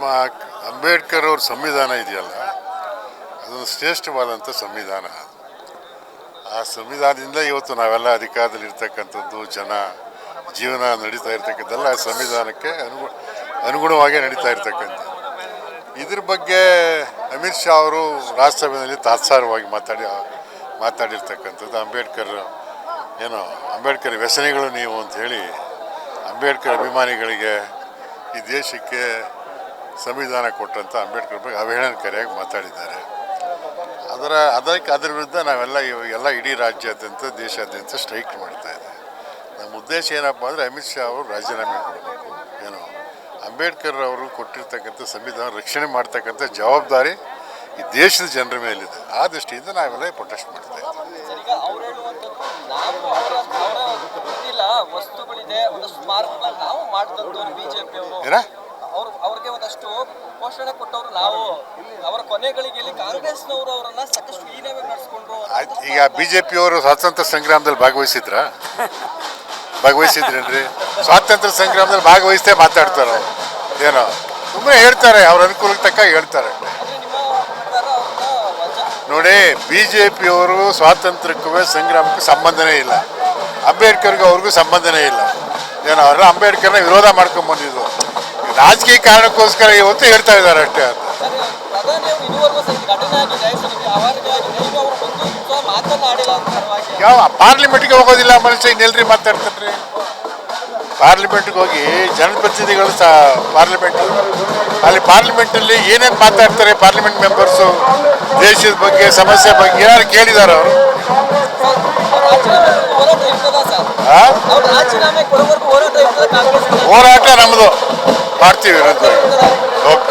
ನಮ್ಮ ಅಂಬೇಡ್ಕರ್ ಅವ್ರ ಸಂವಿಧಾನ ಇದೆಯಲ್ಲ, ಅದೊಂದು ಶ್ರೇಷ್ಠವಾದಂಥ ಸಂವಿಧಾನ. ಆ ಸಂವಿಧಾನದಿಂದ ಇವತ್ತು ನಾವೆಲ್ಲ ಅಧಿಕಾರದಲ್ಲಿ ಇರ್ತಕ್ಕಂಥದ್ದು, ಜನ, ಜೀವನ ನಡೀತಾ ಇರ್ತಕ್ಕಂಥದ್ದೆಲ್ಲ ಆ ಸಂವಿಧಾನಕ್ಕೆ ಅನುಗು ಅನುಗುಣವಾಗಿ ನಡೀತಾ ಇರ್ತಕ್ಕಂಥ ಇದ್ರ ಬಗ್ಗೆ ಅಮಿತ್ ಶಾ ಅವರು ರಾಜ್ಯಸಭೆಯಲ್ಲಿ ತಾತ್ಸಾರವಾಗಿ ಮಾತಾಡಿ, ಮಾತಾಡಿರ್ತಕ್ಕಂಥದ್ದು. ಅಂಬೇಡ್ಕರ್ ಏನು, ಅಂಬೇಡ್ಕರ್ ವ್ಯಸನಿಗಳು ನೀವು ಅಂತ ಹೇಳಿ ಅಂಬೇಡ್ಕರ್ ಅಭಿಮಾನಿಗಳಿಗೆ ಈ ದೇಶಕ್ಕೆ ಸಂವಿಧಾನ ಕೊಟ್ಟಂಥ ಅಂಬೇಡ್ಕರ್ ಬಗ್ಗೆ ಅವಹೇಳನಕಾರಿಯಾಗಿ ಮಾತಾಡಿದ್ದಾರೆ. ಅದರ ಅದಕ್ಕೆ ಅದರ ವಿರುದ್ಧ ನಾವೆಲ್ಲ ಎಲ್ಲ ಇಡೀ ರಾಜ್ಯಾದ್ಯಂತ ದೇಶಾದ್ಯಂತ ಸ್ಟ್ರೈಕ್ ಮಾಡ್ತಾ ಇದೆ. ನಮ್ಮ ಉದ್ದೇಶ ಏನಪ್ಪ ಅಂದರೆ ಅಮಿತ್ ಶಾ ಅವರು ರಾಜೀನಾಮೆ ಕೊಡಬೇಕು. ಏನು ಅಂಬೇಡ್ಕರ್ ಅವರು ಕೊಟ್ಟಿರ್ತಕ್ಕಂಥ ಸಂವಿಧಾನ ರಕ್ಷಣೆ ಮಾಡ್ತಕ್ಕಂಥ ಜವಾಬ್ದಾರಿ ಈ ದೇಶದ ಜನರ ಮೇಲಿದೆ. ಆ ದೃಷ್ಟಿಯಿಂದ ನಾವೆಲ್ಲ ಪ್ರೊಟೆಸ್ಟ್ ಮಾಡ್ತಾ ಇದ್ದೀವಿ. ಅವ್ರು ಅವರ ಅವರ ಬಿಜೆಪಿ ಅವರು ಅವ್ರಿಗೆ ಒಂದಷ್ಟು ಪೋಷಣೆ ಕೊಟ್ಟವರು ನಾವು. ಅವರ ಕೊನೆಗಳಿಗೆಯಲ್ಲಿ ಕಾಂಗ್ರೆಸ್ನವರು ಅವರನ್ನ ಸಾಕಷ್ಟು ಹೀನವಾಗಿ ನಡೆಸ್ಕೊಂಡ್ರು ಆಯ್ತು ಈಗ ಬಿ ಜೆ ಪಿಯವರು ಸ್ವಾತಂತ್ರ್ಯ ಸಂಗ್ರಾಮದಲ್ಲಿ ಭಾಗವಹಿಸಿದ್ರ? ಭಾಗವಹಿಸಿದ್ರೇನ್ರಿ? ಸ್ವಾತಂತ್ರ್ಯ ಸಂಗ್ರಾಮದಲ್ಲಿ ಭಾಗವಹಿಸ್ತೇ ಮಾತಾಡ್ತಾರೆ? ಅವ್ರು. ಏನೋ? ಸುಮ್ಮನೆ ಹೇಳ್ತಾರೆ ಅವ್ರ ಅನುಕೂಲಕ್ಕೆ ತಕ್ಕ ಹೇಳ್ತಾರೆ. ನೋಡಿ ಬಿ ಜೆ ಪಿಯವರು ಸ್ವಾತಂತ್ರ್ಯಕ್ಕೂ ಸಂಗ್ರಾಮಕ್ಕೂ ಸಂಬಂಧನೇ ಇಲ್ಲ. ಅಂಬೇಡ್ಕರ್ಗೂ ಅವ್ರಿಗೂ ಸಂಬಂಧನೇ ಇಲ್ಲ. ಏನೋ ಅವರೆಲ್ಲ ಅಂಬೇಡ್ಕರ್ನ ವಿರೋಧ ಮಾಡ್ಕೊಂಬಂದಿದ್ದು ರಾಜಕೀಯ ಕಾರಣಕ್ಕೋಸ್ಕರ ಇವತ್ತು ಹೇಳ್ತಾ ಇದ್ದಾರೆ ಅಷ್ಟೇ. ಅಂತ ಯಾವ ಪಾರ್ಲಿಮೆಂಟ್ಗೆ ಹೋಗೋದಿಲ್ಲ ಮನುಷ್ಯ ಇನ್ನೆಲ್ರಿ ಮಾತಾಡ್ತಾನ್ರಿ ಪಾರ್ಲಿಮೆಂಟ್ಗೆ ಹೋಗಿ ಜನಪ್ರತಿನಿಧಿಗಳು ಸಹ ಪಾರ್ಲಿಮೆಂಟ್ ಅಲ್ಲಿ ಪಾರ್ಲಿಮೆಂಟಲ್ಲಿ ಏನೇನು ಮಾತಾಡ್ತಾರೆ ಪಾರ್ಲಿಮೆಂಟ್ ಮೆಂಬರ್ಸು ದೇಶದ ಬಗ್ಗೆ ಸಮಸ್ಯೆ ಬಗ್ಗೆ ಯಾರು ಕೇಳಿದಾರ ಅವರು? ಹೋರಾಟ ನಮ್ಮದು Parti yönetmeni. Yok.